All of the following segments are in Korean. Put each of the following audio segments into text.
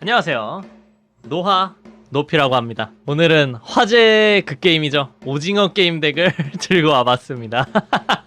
안녕하세요. 노하 노피라고 합니다. 오늘은 화제 그 게임이죠. 오징어 게임 덱을 들고 와봤습니다.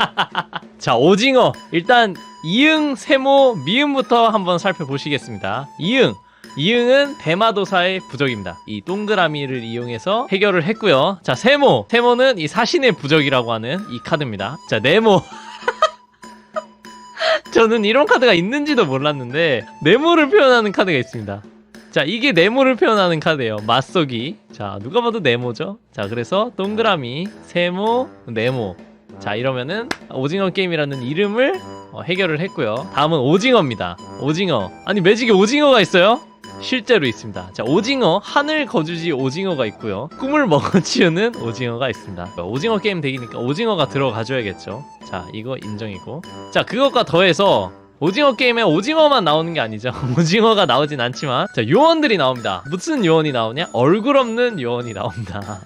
자, 오징어. 일단 이응, 세모, 미음부터 한번 살펴보시겠습니다. 이응. 이응은 대마도사의 부적입니다. 이 동그라미를 이용해서 해결을 했고요. 자, 세모. 세모는 이 사신의 부적이라고 하는 이 카드입니다. 자, 네모. 저는 이런 카드가 있는지도 몰랐는데 네모를 표현하는 카드가 있습니다. 자 이게 네모를 표현하는 카드예요. 맞서기. 자 누가 봐도 네모죠? 자 그래서 동그라미 세모 네모. 자 이러면은 오징어 게임이라는 이름을 어, 해결을 했고요. 다음은 오징어입니다. 오징어. 아니 매직에 오징어가 있어요? 실제로 있습니다. 자 오징어 하늘 거주지 오징어가 있고요. 꿈을 먹어치우는 오징어가 있습니다. 오징어 게임 덱이니까 오징어가 들어가줘야겠죠? 자 이거 인정이고. 자 그것과 더해서 오징어 게임에 오징어만 나오는 게 아니죠. 오징어가 나오진 않지만 자 요원들이 나옵니다. 무슨 요원이 나오냐? 얼굴 없는 요원이 나옵니다.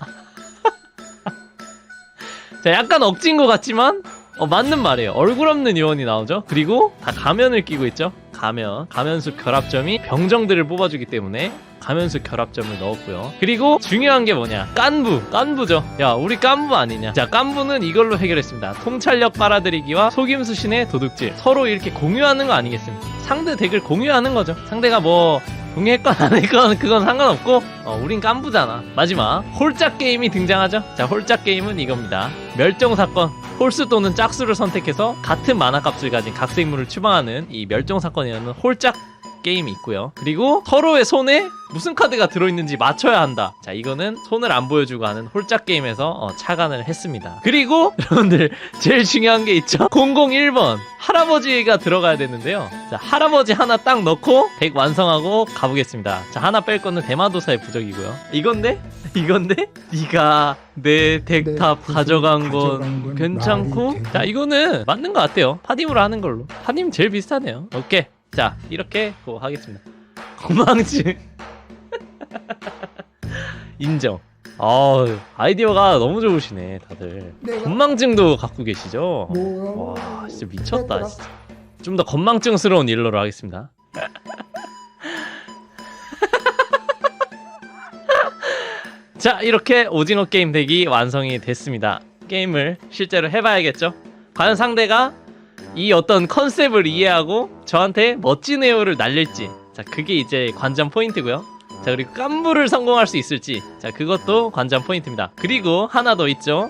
자 약간 억진 것 같지만 어, 맞는 말이에요. 얼굴 없는 요원이 나오죠. 그리고 다 가면을 끼고 있죠. 가면 가면수 결합점이 병정들을 뽑아주기 때문에 가면수 결합점을 넣었고요. 그리고 중요한 게 뭐냐? 깐부, 깐부죠. 야, 우리 깐부 아니냐? 자, 깐부는 이걸로 해결했습니다. 통찰력 빨아들이기와 속임수 신의 도둑질. 서로 이렇게 공유하는 거 아니겠습니까? 상대 덱을 공유하는 거죠. 상대가 뭐 동의했건 안 했건 그건 상관없고 어, 우린 깐부잖아. 마지막 홀짝 게임이 등장하죠. 자, 홀짝 게임은 이겁니다. 멸종 사건. 홀수 또는 짝수를 선택해서 같은 만화 값을 가진 각 생물을 추방하는 이 멸종 사건이라는 홀짝 게임이 있고요. 그리고 서로의 손에 무슨 카드가 들어있는지 맞춰야 한다. 자, 이거는 손을 안 보여주고 하는 홀짝 게임에서 어, 착안을 했습니다. 그리고 여러분들 제일 중요한 게 있죠. 001번 할아버지가 들어가야 되는데요. 자, 할아버지 하나 딱 넣고 덱 완성하고 가보겠습니다. 자, 하나 뺄 거는 대마도사의 부적이고요. 이건데? 이건데? 네가 내덱내다 부적 가져간 건건 괜찮고? 자 이거는 맞는 것 같아요 파님으로 하는 걸로 파님 제일 비슷하네요 오케이 자 이렇게 고 하겠습니다. 건망증 인정. 아 아이디어가 너무 좋으시네 다들. 내가 건망증도 갖고 계시죠? 뭐와 진짜 미쳤다 진짜. 좀 더 건망증스러운 일러로 하겠습니다. 자 이렇게 오징어 게임 덱이 완성이 됐습니다. 게임을 실제로 해봐야겠죠? 과연 상대가 이 어떤 컨셉을 이해하고 저한테 멋진 에어를 날릴지 자 그게 이제 관전 포인트고요. 자 그리고 깐부를 성공할 수 있을지 자 그것도 관전 포인트입니다. 그리고 하나 더 있죠.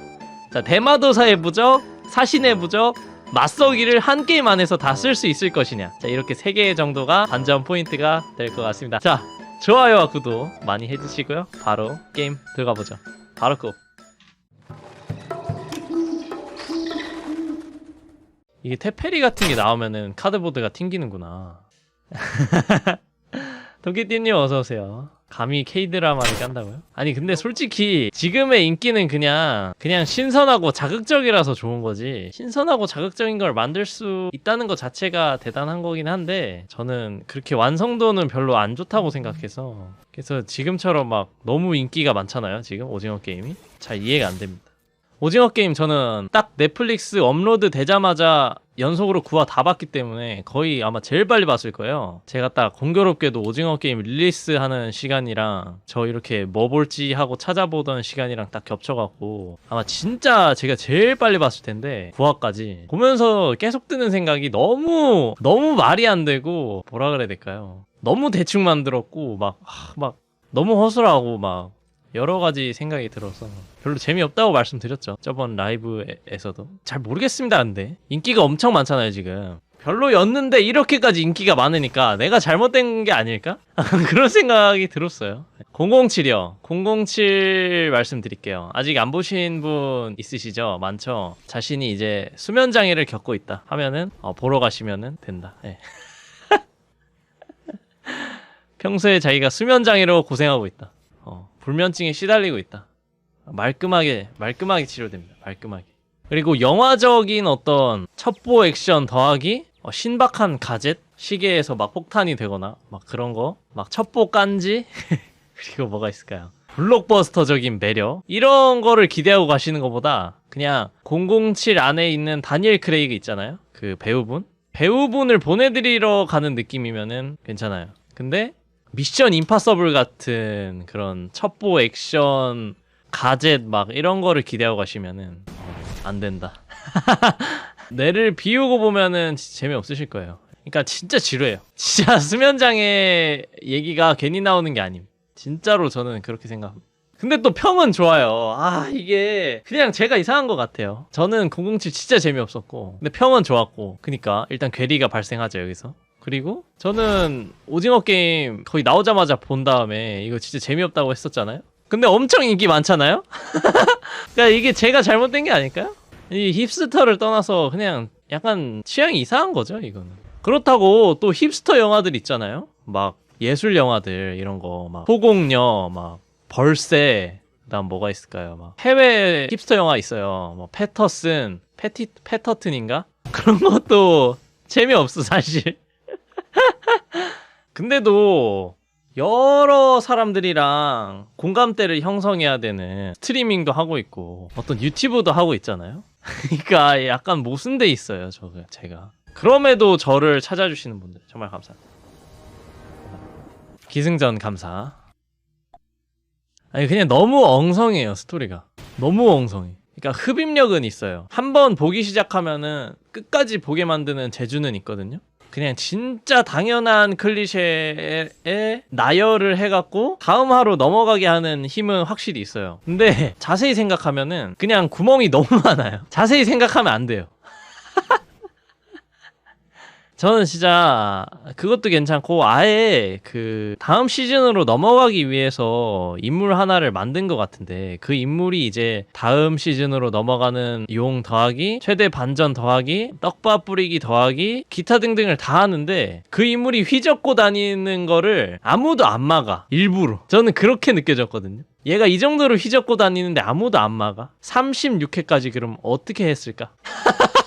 자 대마도사의 부적 사신의 부적 맞서기를 한 게임 안에서 다 쓸 수 있을 것이냐. 자 이렇게 세 개 정도가 관전 포인트가 될 것 같습니다. 자 좋아요와 구독 많이 해주시고요. 바로 게임 들어가 보죠. 바로 고 이게 테페리 같은 게 나오면은 카드보드가 튕기는구나. 도끼띠님 어서오세요. 감히 K드라마를 깐다고요? 아니 근데 솔직히 지금의 인기는 그냥 그냥 신선하고 자극적이라서 좋은 거지. 신선하고 자극적인 걸 만들 수 있다는 것 자체가 대단한 거긴 한데 저는 그렇게 완성도는 별로 안 좋다고 생각해서. 그래서 지금처럼 막 너무 인기가 많잖아요 지금 오징어 게임이? 잘 이해가 안 됩니다 오징어 게임 저는 딱 넷플릭스 업로드 되자마자 연속으로 9화 다 봤기 때문에 거의 아마 제일 빨리 봤을 거예요. 제가 딱 공교롭게도 오징어 게임 릴리스하는 시간이랑 저 이렇게 뭐 볼지 하고 찾아보던 시간이랑 딱 겹쳐갖고 아마 진짜 제가 제일 빨리 봤을 텐데 9화까지 보면서 계속 드는 생각이 너무 너무 말이 안 되고 뭐라 그래야 될까요? 너무 대충 만들었고 막 아, 막 너무 허술하고 막 여러 가지 생각이 들어서 별로 재미없다고 말씀드렸죠. 저번 라이브에서도. 잘 모르겠습니다, 근데. 인기가 엄청 많잖아요, 지금. 별로였는데 이렇게까지 인기가 많으니까 내가 잘못된 게 아닐까? 그런 생각이 들었어요. 007이요. 007 말씀드릴게요. 아직 안 보신 분 있으시죠? 많죠? 자신이 이제 수면장애를 겪고 있다 하면은 어, 보러 가시면은 된다. 예. 평소에 자기가 수면장애로 고생하고 있다. 어, 불면증에 시달리고 있다. 말끔하게 말끔하게 치료됩니다. 말끔하게. 그리고 영화적인 어떤 첩보 액션 더하기 어, 신박한 가젯 시계에서 막 폭탄이 되거나 막 그런 거 막 첩보 깐지 그리고 뭐가 있을까요? 블록버스터적인 매력 이런 거를 기대하고 가시는 것보다 그냥 007 안에 있는 다니엘 크레이그 있잖아요. 그 배우분 배우분을 보내드리러 가는 느낌이면은 괜찮아요. 근데 미션 임파서블 같은 그런 첩보 액션 가젯 막 이런 거를 기대하고 가시면은 어, 안 된다. 뇌를 비우고 보면은 진짜 재미 없으실 거예요. 그러니까 진짜 지루해요. 진짜 수면장애 얘기가 괜히 나오는 게 아님. 진짜로 저는 그렇게 생각합니다. 근데 또 평은 좋아요. 아, 이게 그냥 제가 이상한 것 같아요. 저는 007 진짜 재미없었고, 근데 평은 좋았고, 그니까 일단 괴리가 발생하죠, 여기서. 그리고 저는 오징어 게임 거의 나오자마자 본 다음에 이거 진짜 재미없다고 했었잖아요. 근데 엄청 인기 많잖아요? 그러니까 이게 제가 잘못된 게 아닐까요? 이 힙스터를 떠나서 그냥 약간 취향이 이상한 거죠, 이거는. 그렇다고 또 힙스터 영화들 있잖아요? 막 예술 영화들 이런 거, 막 소공녀, 막 벌새, 그다음 뭐가 있을까요? 막 해외 힙스터 영화 있어요. 뭐 패터슨, 패티 패터튼인가? 그런 것도 재미없어 사실. 근데도 여러 사람들이랑 공감대를 형성해야 되는 스트리밍도 하고 있고 어떤 유튜브도 하고 있잖아요. 그러니까 약간 모순돼 있어요, 저 제가. 그럼에도 저를 찾아주시는 분들 정말 감사합니다. 기승전 감사. 아니 그냥 너무 엉성해요 스토리가. 너무 엉성해. 그러니까 흡입력은 있어요. 한번 보기 시작하면은 끝까지 보게 만드는 재주는 있거든요. 그냥 진짜 당연한 클리셰에 나열을 해갖고 다음 하로 넘어가게 하는 힘은 확실히 있어요. 근데 자세히 생각하면은 그냥 구멍이 너무 많아요. 자세히 생각하면 안 돼요. 저는 진짜 그것도 괜찮고 아예 그 다음 시즌으로 넘어가기 위해서 인물 하나를 만든 것 같은데 그 인물이 이제 다음 시즌으로 넘어가는 용 더하기 최대 반전 더하기 떡밥 뿌리기 더하기 기타 등등을 다 하는데 그 인물이 휘젓고 다니는 거를 아무도 안 막아 일부러 저는 그렇게 느껴졌거든요. 얘가 이 정도로 휘젓고 다니는데 아무도 안 막아 36회까지 그럼 어떻게 했을까?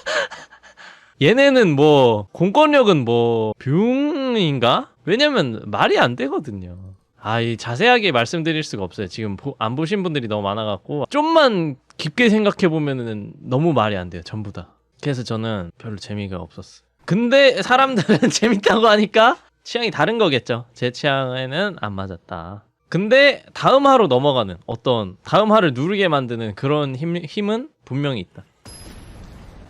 얘네는 뭐 공권력은 뭐 뷰인가? 왜냐면 말이 안 되거든요. 아, 이 자세하게 말씀드릴 수가 없어요. 지금 보- 안 보신 분들이 너무 많아갖고 좀만 깊게 생각해 보면은 너무 말이 안 돼요. 전부 다. 그래서 저는 별로 재미가 없었어요. 근데 사람들은 재밌다고 하니까 취향이 다른 거겠죠. 제 취향에는 안 맞았다. 근데 다음 하로 넘어가는 어떤 다음 하를 누르게 만드는 그런 힘, 힘은 분명히 있다.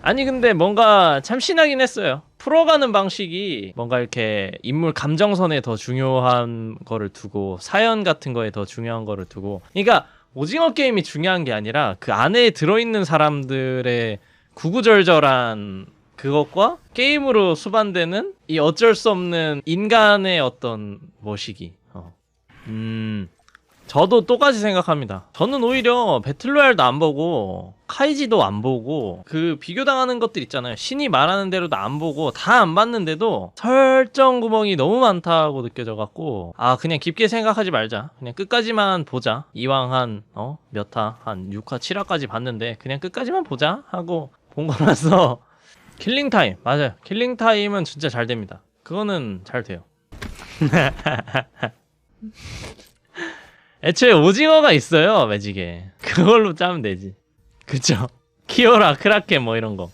아니 근데 뭔가 참 신나긴 했어요. 풀어가는 방식이 뭔가 이렇게 인물 감정선에 더 중요한 거를 두고 사연 같은 거에 더 중요한 거를 두고 그러니까 오징어 게임이 중요한 게 아니라 그 안에 들어있는 사람들의 구구절절한 그것과 게임으로 수반되는 이 어쩔 수 없는 인간의 어떤 모시기. 어. 음, 저도 똑같이 생각합니다. 저는 오히려 배틀로얄도 안 보고 카이지도 안 보고 그 비교당하는 것들 있잖아요. 신이 말하는 대로도 안 보고 다 안 봤는데도 설정 구멍이 너무 많다고 느껴져 갖고 아 그냥 깊게 생각하지 말자. 그냥 끝까지만 보자. 이왕 한어몇 화? 한 6화, 7화까지 봤는데 그냥 끝까지만 보자 하고 본 거라서 킬링 타임 맞아요. 킬링 타임은 진짜 잘 됩니다. 그거는 잘 돼요. 애초에 오징어가 있어요 매직에. 그걸로 짜면 되지. 그쵸? 키오라 크라켄 뭐 이런 거.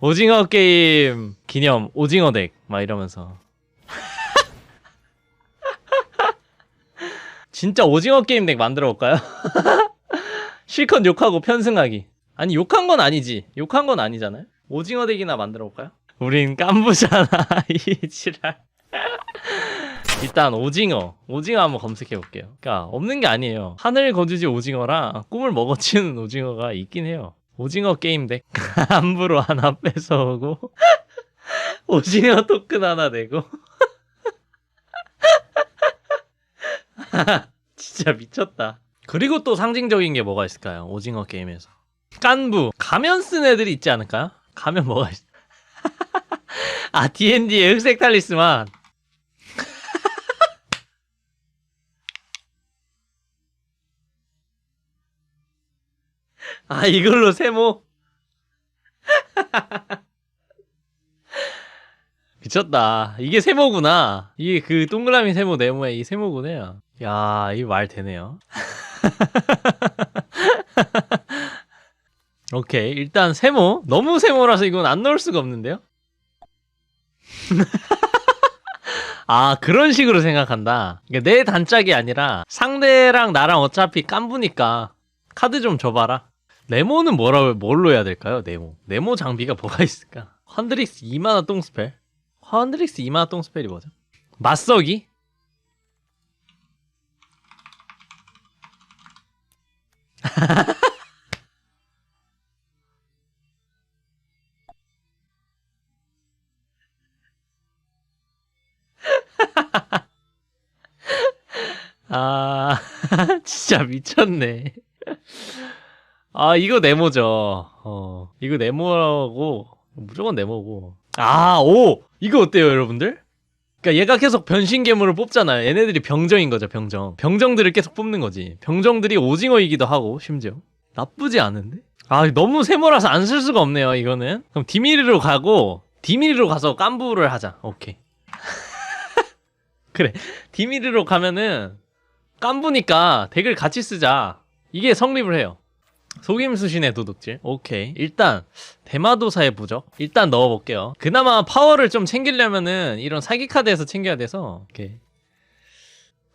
오징어 게임 기념 오징어 덱 막 이러면서. 진짜 오징어 게임 덱 만들어 볼까요? 실컷 욕하고 편승하기. 아니 욕한 건 아니지. 욕한 건 아니잖아요. 오징어 덱이나 만들어 볼까요? 우린 깐부잖아 이 지랄 일단 오징어 오징어 한번 검색해 볼게요. 그러니까 없는 게 아니에요. 하늘 거주지 오징어랑 꿈을 먹어치우는 오징어가 있긴 해요. 오징어 게임 덱 함부로 하나 뺏어오고 오징어 토큰 하나 내고. 진짜 미쳤다. 그리고 또 상징적인 게 뭐가 있을까요? 오징어 게임에서. 깐부. 가면 쓴 애들이 있지 않을까요? 가면 뭐가 있... 아 D&D의 흑색 탈리스만 아 이걸로 세모? 미쳤다. 이게 세모구나. 이게 그 동그라미 세모 네모의 이 세모구나 야이 말 되네요. 오케이. 일단 세모? 너무 세모라서 이건 안 넣을 수가 없는데요? 아 그런 식으로 생각한다. 그러니까 내 단짝이 아니라 상대랑 나랑 어차피 깐부니까 카드 좀 줘봐라. 네모는 뭐라 뭘로 해야 될까요? 네모. 네모 장비가 뭐가 있을까? 환드릭스 2만화 똥스펠. 환드릭스 2만화 똥스펠이 뭐죠? 맞서기? 아, 진짜 미쳤네. 아, 이거 네모죠. 어, 이거 네모고, 무조건 네모고. 아, 오! 이거 어때요, 여러분들? 그니까 얘가 계속 변신 괴물을 뽑잖아요. 얘네들이 병정인 거죠, 병정. 병정들을 계속 뽑는 거지. 병정들이 오징어이기도 하고, 심지어. 나쁘지 않은데? 아, 너무 세모라서 안 쓸 수가 없네요, 이거는. 그럼 디미리로 가고, 디미리로 가서 깐부를 하자. 오케이. 그래. 디미리로 가면은, 깐부니까 덱을 같이 쓰자. 이게 성립을 해요. 속임수신의 도둑질. 오케이. 일단 대마도사의 부적. 일단 넣어볼게요. 그나마 파워를 좀 챙기려면은 이런 사기 카드에서 챙겨야 돼서. 오케이.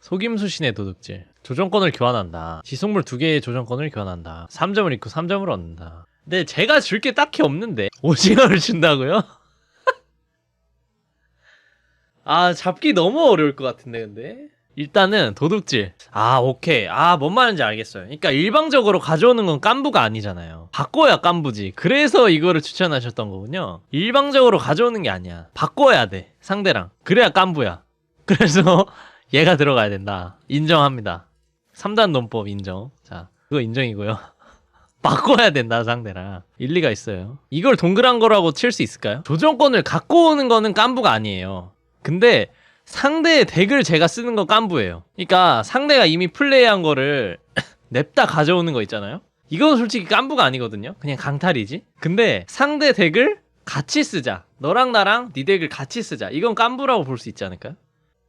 속임수신의 도둑질. 조정권을 교환한다. 지속물 두 개의 조정권을 교환한다. 3점을 잃고 3점을 얻는다. 근데 제가 줄 게 딱히 없는데 오징어를 준다고요? 아 잡기 너무 어려울 것 같은데 근데 일단은 도둑질. 아, 오케이. 아, 뭔 말인지 알겠어요. 그러니까 일방적으로 가져오는 건 깐부가 아니잖아요. 바꿔야 깐부지. 그래서 이거를 추천하셨던 거군요. 일방적으로 가져오는 게 아니야. 바꿔야 돼. 상대랑. 그래야 깐부야. 그래서 얘가 들어가야 된다. 인정합니다. 3단 논법 인정. 자, 그거 인정이고요. 바꿔야 된다 상대랑 일리가 있어요 이걸 동그란 거라고 칠 수 있을까요? 조정권을 갖고 오는 거는 깐부가 아니에요 근데 상대의 덱을 제가 쓰는 건 깐부예요. 그러니까 상대가 이미 플레이한 거를 냅다 가져오는 거 있잖아요. 이건 솔직히 깐부가 아니거든요. 그냥 강탈이지. 근데 상대 덱을 같이 쓰자. 너랑 나랑 네 덱을 같이 쓰자. 이건 깐부라고 볼 수 있지 않을까요?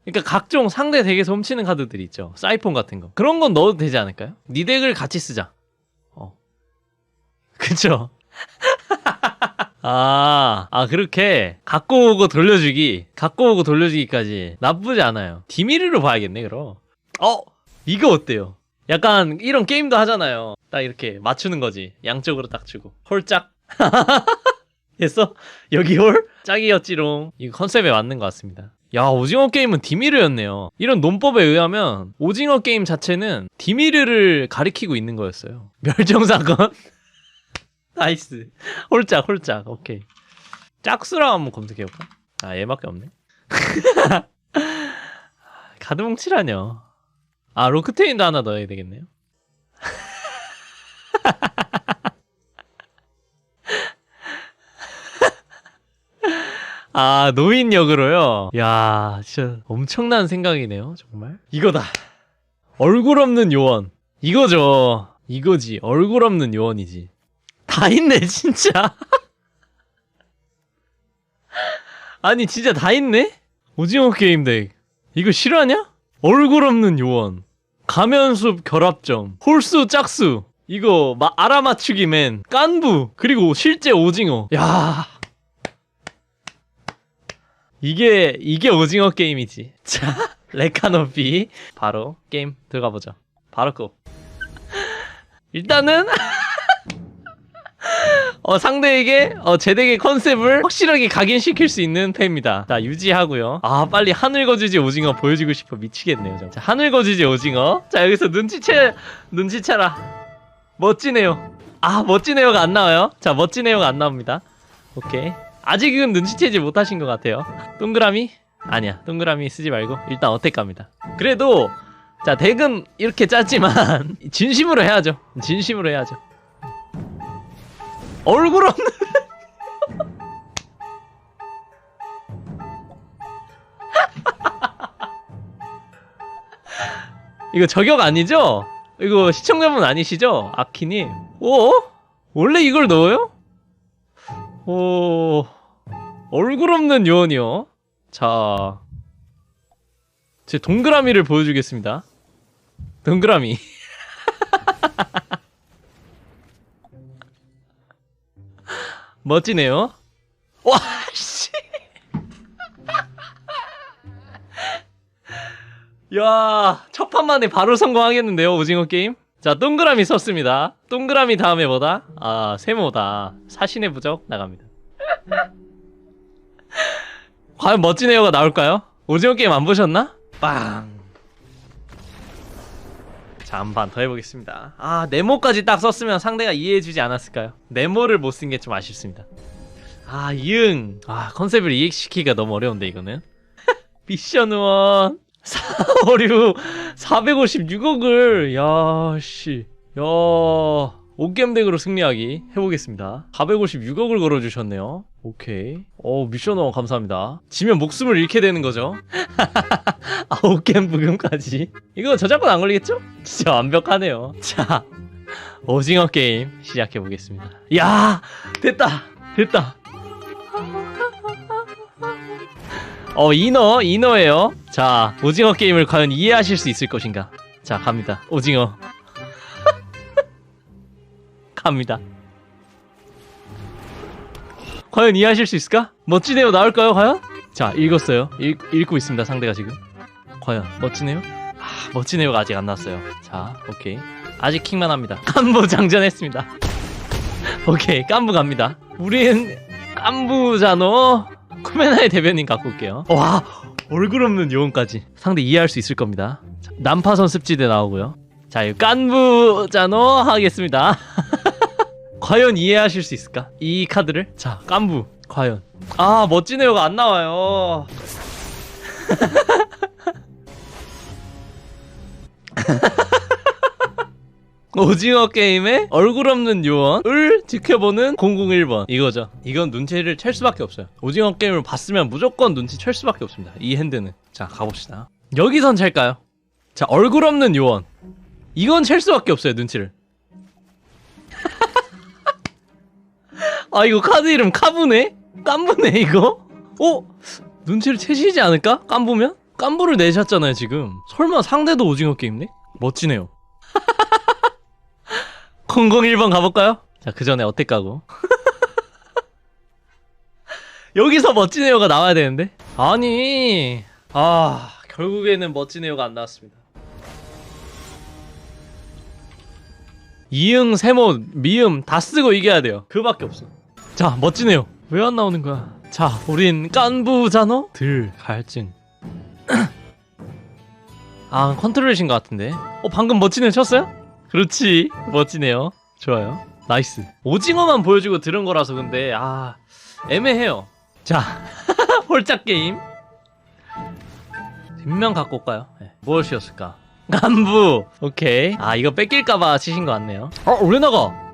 그러니까 각종 상대 덱에서 훔치는 카드들이 있죠. 사이폰 같은 거. 그런 건 넣어도 되지 않을까요? 네 덱을 같이 쓰자. 어. 그쵸? 아, 아, 그렇게 갖고 오고 돌려주기, 갖고 오고 돌려주기까지 나쁘지 않아요. 디미르로 봐야겠네, 그럼. 어, 이거 어때요? 약간 이런 게임도 하잖아요. 딱 이렇게 맞추는 거지. 양쪽으로 딱 주고. 홀짝. 했어? 여기 홀? 짝이었지롱. 이거 컨셉에 맞는 것 같습니다. 야, 오징어 게임은 디미르였네요. 이런 논법에 의하면 오징어 게임 자체는 디미르를 가리키고 있는 거였어요. 멸종사건? 나이스. 홀짝, 홀짝. 오케이. 짝수랑 한번 검색해볼까? 아, 얘밖에 없네. 가드뭉치라뇨. 아, 로크테인도 하나 넣어야 되겠네요. 아, 노인 역으로요? 야, 진짜 엄청난 생각이네요, 정말. 이거다. 얼굴 없는 요원. 이거죠. 이거지. 얼굴 없는 요원이지. 다 있네 진짜. 아니 진짜 다 있네? 오징어 게임 덱. 이거 실화냐? 얼굴 없는 요원. 가면숲 결합점. 홀수 짝수. 이거 마, 알아맞추기 맨. 깐부. 그리고 실제 오징어. 야. 이게 이게 오징어 게임이지. 자 레카노피. 바로 게임 들어가 보죠 바로 고. 일단은 어, 상대에게 어, 제덱의 컨셉을 확실하게 각인시킬 수 있는 패입니다. 자, 유지하고요. 아, 빨리 하늘 거지지 오징어 보여주고 싶어 미치겠네요. 저. 자, 하늘 거지지 오징어. 자, 여기서 눈치채 눈치채라. 멋지네요. 아, 멋지네요가 안 나와요. 자, 멋지네요가 안 나옵니다. 오케이. 아직은 눈치채지 못하신 것 같아요. 동그라미? 아니야. 동그라미 쓰지 말고 일단 어택 갑니다. 그래도 자, 덱은 이렇게 짰지만 진심으로 해야죠. 진심으로 해야죠. 얼굴 없는 이거 저격 아니죠? 이거 시청자분 아니시죠? 아키님 오? 원래 이걸 넣어요? 오 얼굴 없는 요원이요 자 제 동그라미를 보여주겠습니다 동그라미 멋지네요. 와, 씨. 야, 첫 판만에 바로 성공하겠는데요, 오징어 게임? 자, 동그라미 썼습니다. 동그라미 다음에 뭐다? 아, 세모다. 사신의 부적 나갑니다. 과연 멋진 에어가 나올까요? 오징어 게임 안 보셨나? 빵. 자, 한 판 더 해보겠습니다. 아, 네모까지 딱 썼으면 상대가 이해해주지 않았을까요? 네모를 못 쓴 게 좀 아쉽습니다. 아, 이응. 아, 컨셉을 이해시키기가 너무 어려운데, 이거는. 미션 원. 4, 5, 6, 456억을, 야, 씨. 야, 옷겜덱으로 승리하기 해보겠습니다. 456억을 걸어주셨네요. 오케이. 어, 미션 원 감사합니다. 지면 목숨을 잃게 되는 거죠. 아, 옷겜 부금까지. 이거 저작권 안 걸리겠죠? 진짜 완벽하네요. 자, 오징어 게임 시작해보겠습니다. 야, 됐다. 됐다. 어 이너 이너예요. 자 오징어 게임을 과연 이해하실 수 있을 것인가? 자 갑니다. 오징어 갑니다. 과연 이해하실 수 있을까? 멋지네요 나올까요 과연? 자 읽었어요. 읽, 읽고 있습니다 상대가 지금. 과연 멋지네요? 아 멋지네요가 아직 안 나왔어요. 자 오케이 아직 킹만 합니다. 깐부 장전했습니다. 오케이 깐부 갑니다. 우린 깐부잖아. 쿠메나의 대변인 갖고 올게요. 와 얼굴 없는 요원까지 상대 이해할 수 있을 겁니다. 자, 난파선 습지대 나오고요. 자, 이 깐부자노 하겠습니다. 과연 이해하실 수 있을까? 이 카드를? 자, 깐부. 과연. 아, 멋진 애가 안 나와요. 오징어 게임의 얼굴 없는 요원을 지켜보는 001번 이거죠 이건 눈치를 챌 수밖에 없어요 오징어 게임을 봤으면 무조건 눈치 챌 수밖에 없습니다 이 핸드는 자 가봅시다 여기선 찰까요? 자 얼굴 없는 요원 이건 챌 수밖에 없어요 눈치를 아 이거 카드 이름 카부네? 깐부네 이거? 어? 눈치를 채시지 않을까? 깐부면? 깐부를 내셨잖아요 지금 설마 상대도 오징어 게임네? 멋지네요 001번 가볼까요? 자, 그 전에 어택 가고. 여기서 에어가 나와야 되는데? 아니, 아, 결국에는 에어가 안 나왔습니다. 이응, 세모, 미음 다 쓰고 이겨야 돼요. 그밖에 없어. 자, 에어. 왜안 나오는 거야? 자, 우린 깐부잖아? 들, 갈증. 아, 컨트롤이신 것 같은데. 어, 방금 에어 쳤어요? 그렇지 멋지네요 좋아요 나이스 오징어만 보여주고 들은 거라서 근데 아 애매해요 자 홀짝 게임 뒷면 갖고 올까요 네. 무엇이었을까 간부 오케이 아 이거 뺏길까봐 치신 것 같네요 어 왜 나가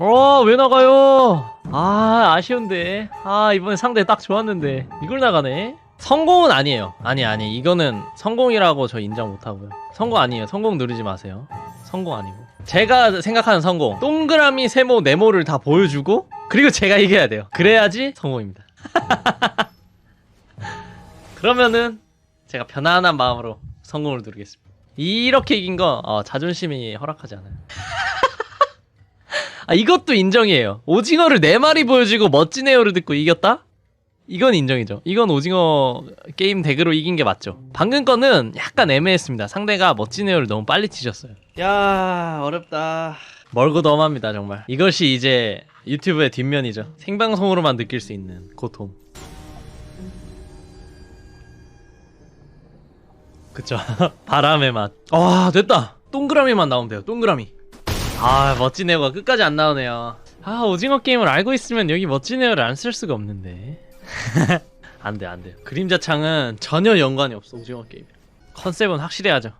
어 왜 나가요 아 아쉬운데 아 이번에 상대 딱 좋았는데 이걸 나가네 성공은 아니에요. 아니 아니 이거는 성공이라고 저 인정 못하고요. 성공 아니에요. 성공 누르지 마세요. 성공 아니고. 제가 생각하는 성공. 동그라미, 세모, 네모를 다 보여주고 그리고 제가 이겨야 돼요. 그래야지 성공입니다. 그러면은 제가 편안한 마음으로 성공을 누르겠습니다. 이렇게 이긴 거 어, 자존심이 허락하지 않아요. 아 이것도 인정이에요. 오징어를 네 마리 보여주고 멋진 에어를 듣고 이겼다? 이건 인정이죠. 이건 오징어 게임 덱으로 이긴 게 맞죠. 방금 거는 약간 애매했습니다. 상대가 멋진 에어를 너무 빨리 치셨어요. 야 어렵다. 멀고 덤합니다 정말. 이것이 이제 유튜브의 뒷면이죠. 생방송으로만 느낄 수 있는 고통. 그쵸. 바람의 맛. 아 됐다. 동그라미만 나오면 돼요. 동그라미. 아 멋진 에어가 끝까지 안 나오네요. 아 오징어 게임을 알고 있으면 여기 멋진 에어를 안 쓸 수가 없는데. 안 돼, 안 돼요. 그림자 창은 전혀 연관이 없어, 오징어 게임. 컨셉은 확실해야죠.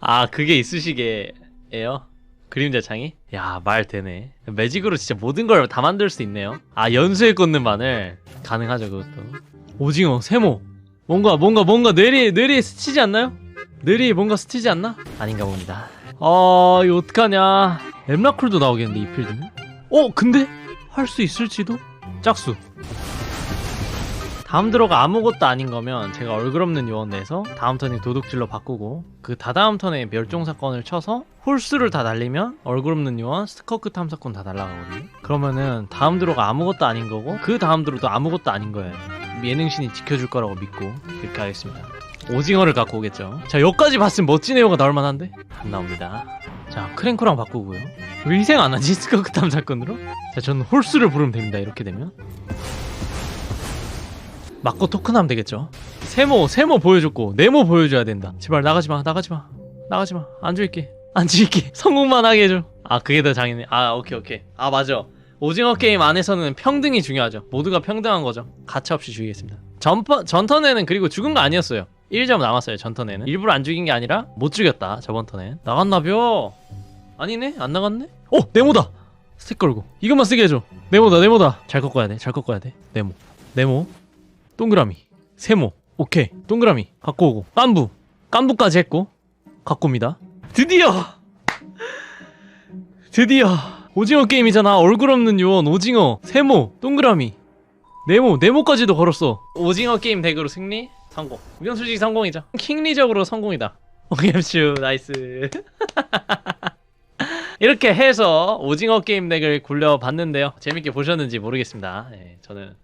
아, 그게 있으시게에요? 그림자 창이? 야, 말 되네. 매직으로 진짜 모든 걸 다 만들 수 있네요. 아, 연수에 꽂는 마늘. 가능하죠, 그것도. 오징어, 세모. 뭔가, 뭔가, 뭔가 뇌리, 뇌리에 스치지 않나요? 뇌리에 뭔가 스치지 않나? 아닌가 봅니다. 아 이거 어떡하냐 엠라쿨도 나오겠는데 이 필드는 어 근데 할 수 있을지도 짝수 다음 드로가 아무것도 아닌 거면 제가 얼굴 없는 요원 내서 다음 턴에 도둑질로 바꾸고 그 다다음 턴에 멸종 사건을 쳐서 홀수를 다 날리면 얼굴 없는 요원 스커크 탐사권 다 날라가거든요. 그러면은 다음 드로가 아무것도 아닌 거고 그 다음 드로도 아무것도 아닌 거예요. 예능신이 지켜줄 거라고 믿고 이렇게 하겠습니다. 오징어를 갖고 오겠죠. 자 여기까지 봤으면 멋진 애호가 나올 만한데 안 나옵니다. 자 크랭크랑 바꾸고요. 왜 희생 안 하지 스커크 탐사건으로? 자 저는 홀수를 부르면 됩니다. 이렇게 되면. 맞고 토큰하면 되겠죠. 세모, 세모 보여줬고 네모 보여줘야 된다. 제발 나가지 마, 나가지 마, 나가지 마. 안 줄게. 성공만 하게 해줘. 아 그게 더 장이네. 아 오케이 오케이. 아 맞아. 오징어 게임 안에서는 평등이 중요하죠. 모두가 평등한 거죠. 가차 없이 죽이겠습니다. 전파, 전턴에는 그리고 죽은 거 아니었어요. 1점 남았어요. 전턴에는 일부러 안 죽인 게 아니라 못 죽였다. 저번 턴엔 나갔나벼. 아니네, 안 나갔네. 어, 네모다. 스택 걸고 이것만 쓰게 해줘. 네모다, 네모다. 잘 꺾어야 돼, 잘 꺾어야 돼. 네모, 네모. 동그라미 세모 오케이 동그라미 갖고 오고 깐부 깐부까지 했고 갖고 옵니다 드디어 드디어 오징어 게임이잖아. 얼굴 없는 요원 오징어 세모 동그라미. 네모 네모까지도 걸었어. 오징어 게임 덱으로 승리? 성공. 이건 솔직히 성공이죠. 킹리적으로 성공이다. 오케이쇼 나이스. 이렇게 해서 오징어 게임 덱을 굴려봤는데요. 재밌게 보셨는지 모르겠습니다. 예, 저는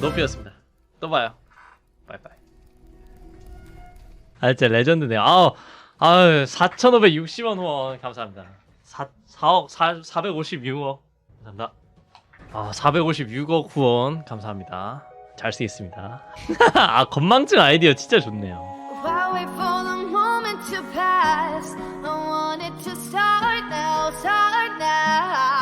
높이였습니다. 또 봐요. 바이바이. 아 진짜 레전드네요. 아우 아유 4,560원 후원. 감사합니다. 4, 4억 456억 감사합니다. 아 456억 후원 감사합니다. 잘수 있습니다 아 건망증 아이디어 진짜 좋네요. start now, start now.